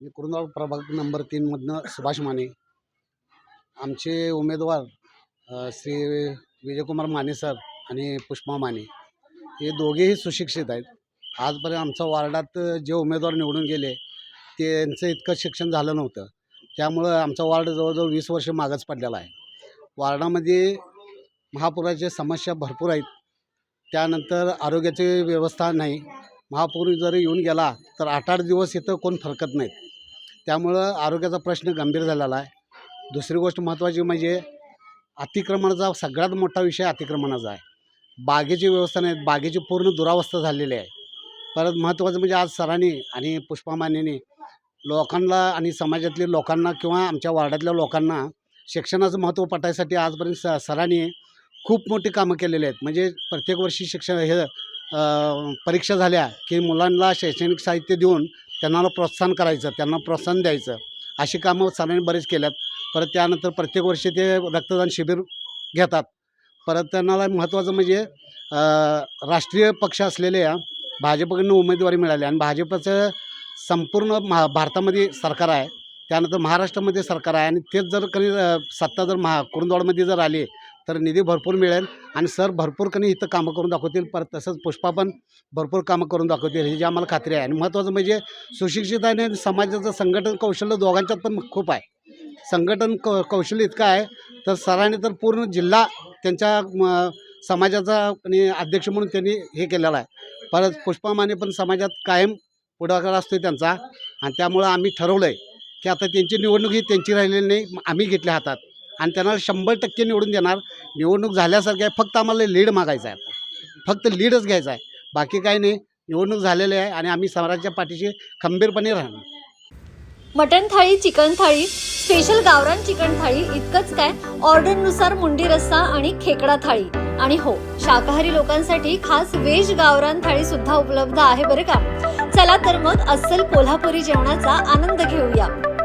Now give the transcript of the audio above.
मी कुरुंदवाड प्रभाग नंबर तीनमधनं सुभाष माने. आमचे उमेदवार श्री विजयकुमार माने सर आणि पुष्पा माने हे दोघेही सुशिक्षित आहेत. आजपर्यंत आमच्या वार्डात जे उमेदवार निवडून गेले त्यांचं इतकं शिक्षण झालं नव्हतं. त्यामुळं आमचा वार्ड जवळजवळ वीस वर्ष मागच पडलेला आहे. वार्डामध्ये महापुराच्या समस्या भरपूर आहेत. त्यानंतर आरोग्याची व्यवस्था नाही. महापूर जर येऊन गेला तर आठ आठ दिवस इथं कोण फरकत नाहीत. त्यामुळं आरोग्याचा प्रश्न गंभीर झालेला आहे. दुसरी गोष्ट महत्त्वाची म्हणजे अतिक्रमणाचा सगळ्यात मोठा विषय अतिक्रमणाचा आहे. बागेची व्यवस्था नाही बागेची पूर्ण दुरावस्था झालेली आहे. परत महत्त्वाचं म्हणजे आज सरांनी आणि पुष्पामानेनी लोकांना आणि समाजातल्या लोकांना किंवा आमच्या वार्डातल्या लोकांना शिक्षणाचं महत्त्व पटायसाठी आजपर्यंत स सरांनी खूप मोठी कामं केलेली आहेत. म्हणजे प्रत्येक वर्षी शिक्षण हे परीक्षा झाल्या की मुलांना शैक्षणिक साहित्य देऊन त्यांना प्रोत्साहन करायचं त्यांना प्रोत्साहन द्यायचं. अशी कामं सरांनी बरेच केल्यात. परत त्यानंतर प्रत्येक वर्षी ते रक्तदान शिबिर घेतात. परत त्यांना महत्त्वाचं म्हणजे राष्ट्रीय पक्ष असलेल्या भाजपकडनं उमेदवारी मिळाली आणि भाजपचं संपूर्ण महा भारतामध्ये सरकार आहे. त्यानंतर महाराष्ट्रामध्ये सरकार आहे आणि तेच जर कधी सत्ता जर महा कुरुंदवाडमध्ये जर आली तर निधी भरपूर मिळेल आणि सर भरपूर कधी इथं कामं करून दाखवतील. परत तसंच पुष्पा पण भरपूर कामं करून दाखवतील. ह्याची आम्हाला खात्री आहे. आणि महत्त्वाचं म्हणजे सुशिक्षित आणि समाजाचं संघटन कौशल्य दोघांच्यात पण खूप आहे. संघटन क कौशल्य इतकं आहे. तर सरांनी तर पूर्ण जिल्हा त्यांच्या समाजाचा आणि अध्यक्ष म्हणून त्यांनी हे केलेलं आहे. परत पुष्पा माने पण समाजात कायम पुढाकार असतो त्यांचा. आणि त्यामुळं आम्ही ठरवलं आहे की आता त्यांची निवडणूक ही त्यांची राहिलेली नाही. आम्ही घेतल्या हातात. आणि त्यांना शंभर टक्के निवडून देणार. निवडणूक झाल्यासारखं आहे. फक्त आम्हाला लीड मागायचं आहे फक्त लीडच घ्यायचा आहे. बाकी काही नाही. निवडणूक झालेली आहे आणि आम्ही समाजाच्या पाठीशी खंबीरपणे राहणार. मटन थाळी चिकन थाळी स्पेशल गावरान चिकन थाळी इतकंच काय? ऑर्डरनुसार मुंडी रस्सा आणि खेकडा थाळी. आणि हो शाकाहारी लोकांसाठी खास वेज गावरान थाळी सुद्धा उपलब्ध आहे बरं का? चला तर मग अस्सल कोल्हापुरी जेवणाचा आनंद घेऊया.